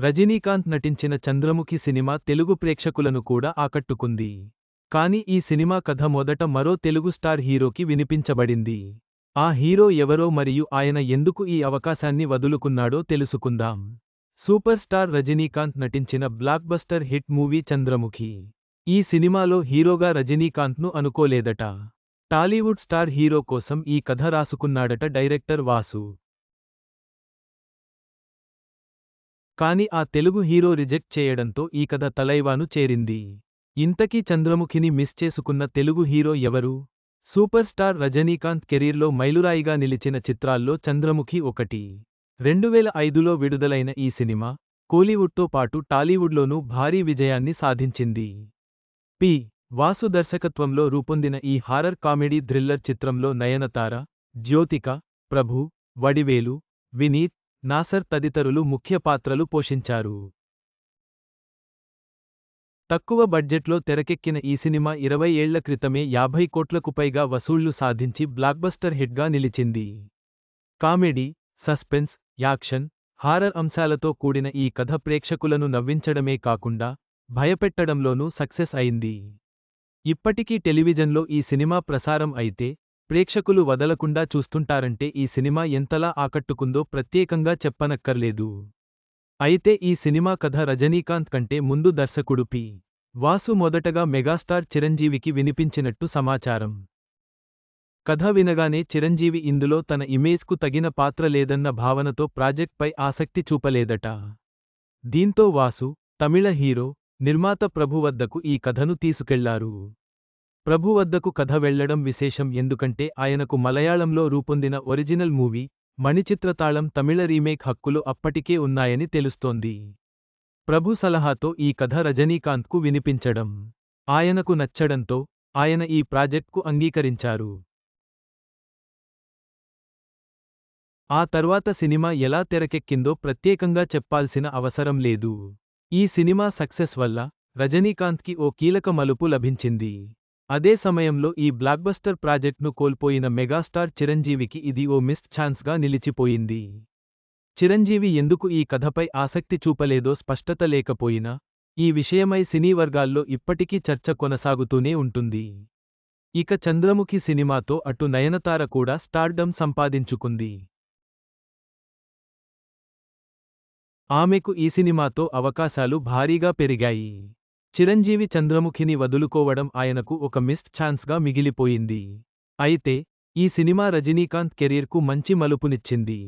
రజనీకాంత్ నటించిన చంద్రముఖి సినిమా తెలుగు ప్రేక్షకులను కూడా ఆకట్టుకుంది. కాని ఈ సినిమా కథ మొదట మరో తెలుగు స్టార్ హీరోకి వినిపించబడింది. ఆ హీరో ఎవరో మరియు ఆయన ఎందుకు ఈ అవకాశాన్ని వదులుకున్నాడో తెలుసుకుందాం. సూపర్ స్టార్ రజనీకాంత్ నటించిన బ్లాక్బస్టర్ హిట్ మూవీ చంద్రముఖి. ఈ సినిమాలో హీరోగా రజనీకాంత్ను అనుకోలేదట. టాలీవుడ్ స్టార్ హీరో కోసం ఈ కథ రాసుకున్నాడట డైరెక్టర్ వాసు. కాని ఆ తెలుగు హీరో రిజెక్ట్ చేయడంతో ఈ కథ తలైవాను చేరింది. ఇంతకీ చంద్రముఖిని మిస్ చేసుకున్న తెలుగు హీరో ఎవరు? సూపర్ స్టార్ రజనీకాంత్ కెరీర్లో మైలురాయిగా నిలిచిన చిత్రాల్లో చంద్రముఖి ఒకటి. రెండువేల ఐదులో విడుదలైన ఈ సినిమా కోలీవుడ్తో పాటు టాలీవుడ్లోనూ భారీ విజయాన్ని సాధించింది. పి. వాసు దర్శకత్వంలో రూపొందిన ఈ హారర్ కామెడీ థ్రిల్లర్ చిత్రంలో నయనతార జ్యోతిక ప్రభు వడివేలు వినీత్ నాసర్ తదితరులు ముఖ్య పాత్రలు పోషించారు. తక్కువ బడ్జెట్లో తెరకెక్కిన ఈ సినిమా ఇరవై ఏళ్ళ క్రితమే యాభై కోట్లకు పైగా వసూళ్ళు సాధించి బ్లాక్బస్టర్ హిట్గా నిలిచింది. కామెడీ సస్పెన్స్ యాక్షన్ హారర్ అంశాలతో కూడిన ఈ కథ ప్రేక్షకులను నవ్వించడమే కాకుండా భయపెట్టడంలోనూ సక్సెస్ అయింది. ఇప్పటికీ టెలివిజన్లో ఈ సినిమా ప్రసారం అయితే ప్రేక్షకులు వదలకుండా చూస్తుంటారంటే ఈ సినిమా ఎంతలా ఆకట్టుకుందో ప్రత్యేకంగా చెప్పనక్కర్లేదు. అయితే ఈ సినిమా కథ రజనీకాంత్ కంటే ముందు దర్శకుడు పి. వాసు మొదటగా మెగాస్టార్ చిరంజీవికి వినిపించినట్టు సమాచారం. కథ వినగానే చిరంజీవి ఇందులో తన ఇమేజ్కు తగిన పాత్ర లేదన్న భావనతో ప్రాజెక్ట్పై ఆసక్తి చూపలేదట. దీంతో వాసు తమిళ హీరో నిర్మాత ప్రభు వద్దకు ఈ కథను తీసుకెళ్ళారు. ప్రభు వద్దకు కథ వెళ్ళడం విశేషం ఎందుకంటే ఆయనకు మలయాళంలో రూపొందిన original movie Manichitrathazhu Tamil remake హక్కులు అప్పటికే ఉన్నాయని తెలుస్తోంది. ప్రభు సలహాతో ఈ కథ రజనీకాంత్కు వినిపించడం. ఆయనకు నచ్చడంతో ఆయన ఈ ప్రాజెక్ట్కు అంగీకరించారు. ఆ తర్వాత సినిమా ఎలా తెరకెక్కిందో ప్రత్యేకంగా చెప్పాల్సిన అవసరం లేదు. ఈ సినిమా సక్సెస్ వల్ల రజనీకాంత్కి ఓ కీలక మలుపు లభించింది. అదే సమయంలో ఈ బ్లాక్బస్టర్ ప్రాజెక్ట్ను కోల్పోయిన మెగాస్టార్ చిరంజీవికి ఇది ఓ మిస్డ్ ఛాన్స్గా నిలిచిపోయింది. చిరంజీవి ఎందుకు ఈ కథపై ఆసక్తి చూపలేదో స్పష్టత లేకపోయినా ఈ విషయమై సినీ వర్గాల్లో ఇప్పటికీ చర్చ కొనసాగుతూనే ఉంటుంది. ఇక చంద్రముఖి సినిమాతో అటు నయనతార కూడా స్టార్డమ్ సంపాదించుకుంది. ఆమెకు ఈ సినిమాతో అవకాశాలు భారీగా పెరిగాయి. చిరంజీవి చంద్రముఖిని వదులుకోవడం ఆయనకు ఒక మిస్డ్ ఛాన్స్గా మిగిలిపోయింది. అయితే ఈ సినిమా రజనీకాంత్ కెరీర్కు మంచి మలుపునిచ్చింది.